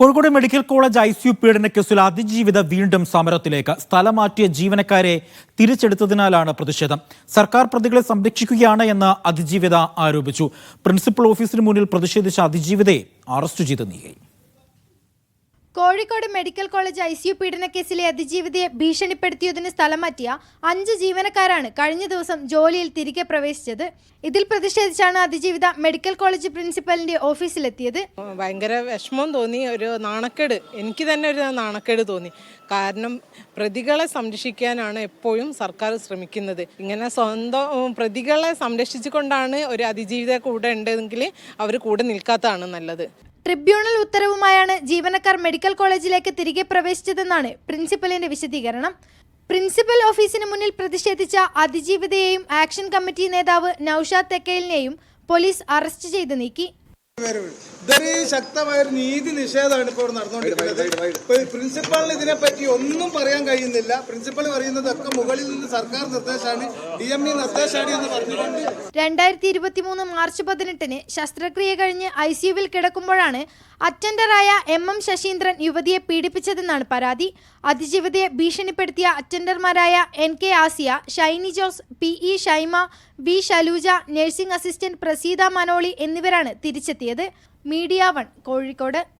Kozhikode medical college I C U പീഡന കേസിൽ അതിജീവിത വീണ്ടും സമരത്തിലേക്ക് സ്ഥലം മാറ്റിയ ജീവനക്കാരെ തിരിച്ചെടുത്തതിനാലാണ് പ്രതിഷേധം. സർക്കാർ പ്രതികളെ സംരക്ഷിക്കുകയാണ് എന്ന് അതിജീവിത ആരോപിച്ചു. പ്രിൻസിപ്പൽ ഓഫീസിന് മുന്നിൽ പ്രതിഷേധിച്ച അതിജീവിതയെ അറസ്റ്റ് ചെയ്ത് നീക്കി. Kozhikode medical college I C U പീഡനക്കേസിലെ അതിജീവിതയെ ഭീഷണിപ്പെടുത്തിയതിന് സ്ഥലം മാറ്റിയ അഞ്ച് ജീവനക്കാരാണ് കഴിഞ്ഞ ദിവസം ജോലിയിൽ തിരികെ പ്രവേശിച്ചത്. ഇതിൽ പ്രതിഷേധിച്ചാണ് അതിജീവിത മെഡിക്കൽ കോളേജ് പ്രിൻസിപ്പലിന്റെ ഓഫീസിലെത്തിയത്. ഭയങ്കര വിഷമം തോന്നി ഒരു നാണക്കേട്. എനിക്ക് തന്നെ ഒരു നാണക്കേട് തോന്നി. കാരണം പ്രതികളെ സംരക്ഷിക്കാനാണ് എപ്പോഴും സർക്കാർ ശ്രമിക്കുന്നത്. ഇങ്ങനെ സ്വന്തം പ്രതികളെ സംരക്ഷിച്ചുകൊണ്ടാണ് ഒരു അതിജീവിത കൂടെ ഉണ്ടെങ്കിൽ അവർ കൂടെ നിൽക്കാത്തതാണ് നല്ലത്. ട്രിബ്യൂണൽ ഉത്തരവുമായാണ് ജീവനക്കാർ മെഡിക്കൽ കോളേജിലേക്ക് തിരികെ പ്രവേശിച്ചതെന്നാണ് പ്രിൻസിപ്പലിന്റെ വിശദീകരണം. പ്രിൻസിപ്പൽ ഓഫീസിന് മുന്നിൽ പ്രതിഷേധിച്ച അതിജീവിതയെയും ആക്ഷൻ കമ്മിറ്റി നേതാവ് നൌഷാദ് തെക്കയിലിനെയും പോലീസ് അറസ്റ്റ് ചെയ്ത് നീക്കി. ഇതൊരു ശക്തമായ ഒരു നീതി നിഷേധമാണ് ഇപ്പോൾ നടന്നുകൊണ്ടിരിക്കുന്നത്. ഇപ്പൊ പ്രിൻസിപ്പാളിന് ഇതിനെപ്പറ്റി ഒന്നും പറയാൻ കഴിയുന്നില്ല. പ്രിൻസിപ്പൾ പറയുന്നതൊക്കെ മുകളിൽ നിന്ന് സർക്കാർ നിർദ്ദേശമാണ് ഡി എം ഇ നിർദ്ദേശമാണ് എന്ന് പറഞ്ഞുകൊണ്ട് രണ്ടായിരത്തി ഇരുപത്തി മൂന്ന് മാർച്ച് പതിനെട്ടിന് ശസ്ത്രക്രിയ കഴിഞ്ഞ് ഐ സിയുവിൽ കിടക്കുമ്പോഴാണ് അറ്റൻഡറായ എം എം ശശീന്ദ്രൻ യുവതിയെ പീഡിപ്പിച്ചതെന്നാണ് പരാതി. അതിജീവിതയെ ഭീഷണിപ്പെടുത്തിയ അറ്റൻഡർമാരായ N K Asiya Shiny Jose P E Shaima V Shaluja nursing assistant Praseetha Manoli എന്നിവരാണ് തിരിച്ചെത്തിയത്. Media one Kozhikode.